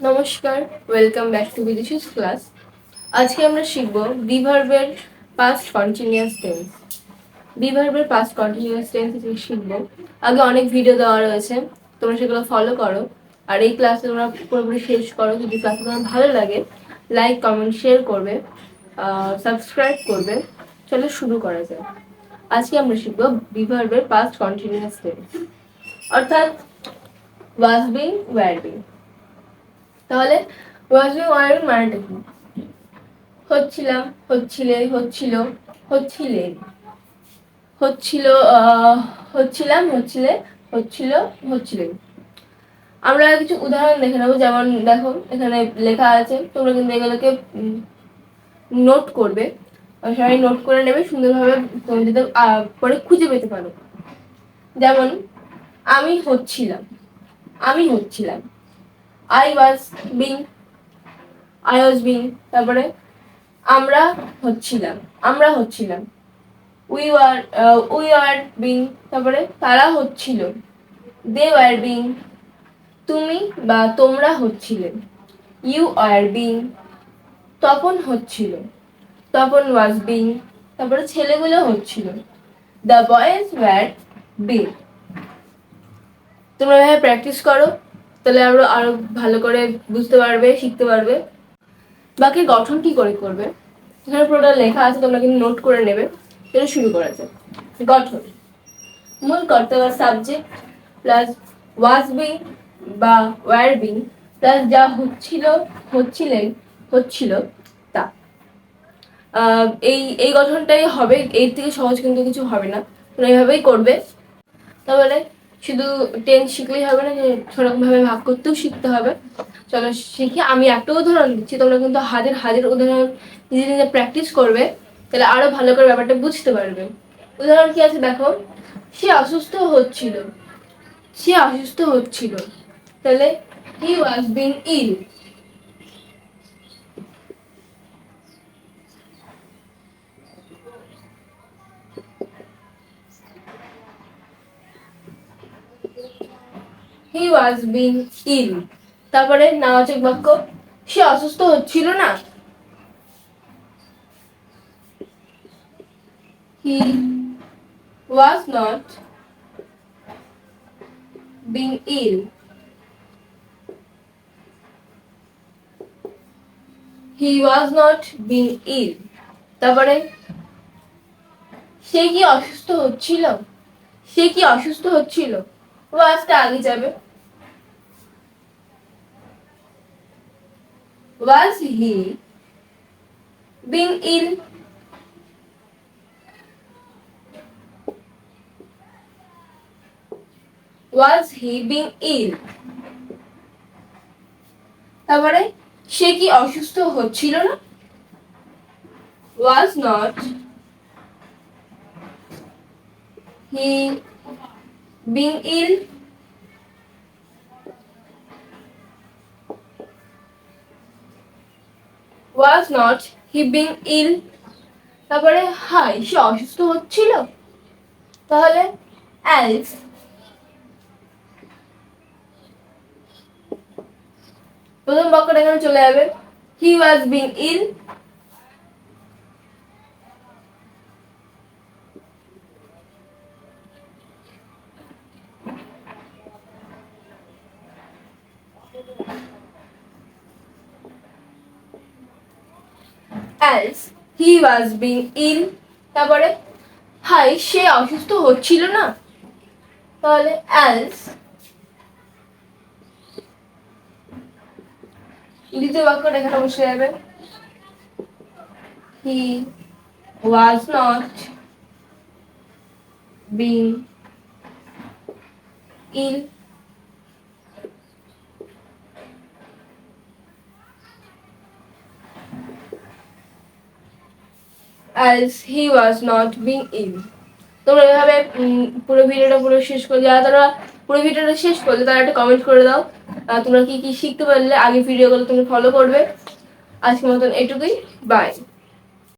নমস্কার welcome back to বিদিশিস class আজকে আমরা শিখব বিভার্বের পাস্ট কন্টিনিউয়াস টেন্স বিভার্বের পাস্ট কন্টিনিউয়াস টেন্স শিখব। আগে অনেক ভিডিও দেওয়া রয়েছে, তোমরা সেগুলো ফলো করো। আর এই ক্লাসে তোমরা পুরোপুরি শেষ করো, যদি ক্লাসে তোমার ভালো লাগে লাইক কমেন্ট শেয়ার করবে সাবস্ক্রাইব করবে। চলো শুরু করা যায় আজকে আমরা শিখব বিভার্বের পাস্ট কন্টিনিউয়াস টেন্স অর্থাৎ ওয়াজ বিং ওয়ার বিং তাহলে ওয়াজ বিং ওয়ার মানেটা কি হচ্ছিলাম হচ্ছিলে হচ্ছিল হচ্ছিলে হচ্ছিল হচ্ছিলাম হচ্ছিলে হচ্ছিল হচ্ছিলেন আমরা কিছু উদাহরণ দেখে নেব যেমন দেখো এখানে লেখা আছে তোমরা কিন্তু এগুলোকে নোট করবে। সবাই নোট করে নেবে সুন্দরভাবে তুমি আহ, পরে খুঁজে পেতে পারো। যেমন আমি হচ্ছিলাম আমি হচ্ছিলাম। I was being I was being তারপরে আমরা হচ্ছিলাম আমরা হচ্ছিলাম। We are we are being তারপরে তারা হচ্ছিল। দে ওয়ার বিং তুমি বা তোমরা হচ্ছিলে। ইউ আর বিং তপন হচ্ছিল। তপন ওয়াজ বিং তারপরে ছেলেগুলো হচ্ছিল। দ্য বয়েজ ওয়ার বিং তোমরা এভাবে প্র্যাকটিস করো। তাহলে আরও আরও ভালো করে বুঝতে পারবে, শিখতে পারবে। বাকি গঠন কি করে করবে? এখানে পুরোটা লেখা আছে, তোমরা কিন্তু নোট করে নেবে। এটা শুরু করা যায় গঠন। মূল কর্তা বা সাবজেক্ট প্লাস ওয়াজ বিং বা ওয়ার বিং প্লাস যা হচ্ছিল, হচ্ছিলেন, হচ্ছিল তা। এই এই গঠনটাই হবে, এর থেকে সহজ কিন্তু কিছু হবে না। তোমরা এইভাবেই করবে। তাহলে শুধু টেন্স শিখলেই হবে না, যে সেরকম ভাবে ভাগ করতেও শিখতে হবে। চলো শিখে, আমি একটা উদাহরণ দিচ্ছি, তোমরা কিন্তু হাজার হাজার উদাহরণ নিজে নিজে প্র্যাকটিস করবে, তাহলে আরও ভালো করে ব্যাপারটা বুঝতে পারবে। উদাহরণ কি আছে দেখো? সে অসুস্থ হচ্ছিল, সে অসুস্থ হচ্ছিল, তাহলে হি was being ill he was being ill তারপরে নাবাচক বাক্য, সে অসুস্থ হচ্ছিল না? He was not being ill he was not being ill তারপরে, সে কি অসুস্থ হচ্ছিল? সে কি অসুস্থ হচ্ছিল? ওয়াজটা আগে যাবে। Was he being ill was he being ill তারপরে সে কি অসুস্থ হচ্ছিল না was not he being ill was not he being ill তারপরে হাই সে অসুস্থ হচ্ছিল? তাহলে অ্যালস প্রথম বাক্যটা এখানে চলে যাবে। He was being ill else he was being ill. তারপরে হাই সে অসুস্থ হচ্ছিল না? তাহলে, else দ্বিতীয় বাক্যটা এখানে বসে যাবে। He was not being ill. As he was not being ill. তোমরা এভাবে পুরো ভিডিওটা পুরো শেষ করে। যারা তোমরা পুরো ভিডিওটা শেষ করলে তারা একটা কমেন্ট করে দাও। তোমরা কি কি শিখতে পারলে, আগে ভিডিওগুলো তুমি ফলো করবে। আজকের মতন এটুকুই। বাই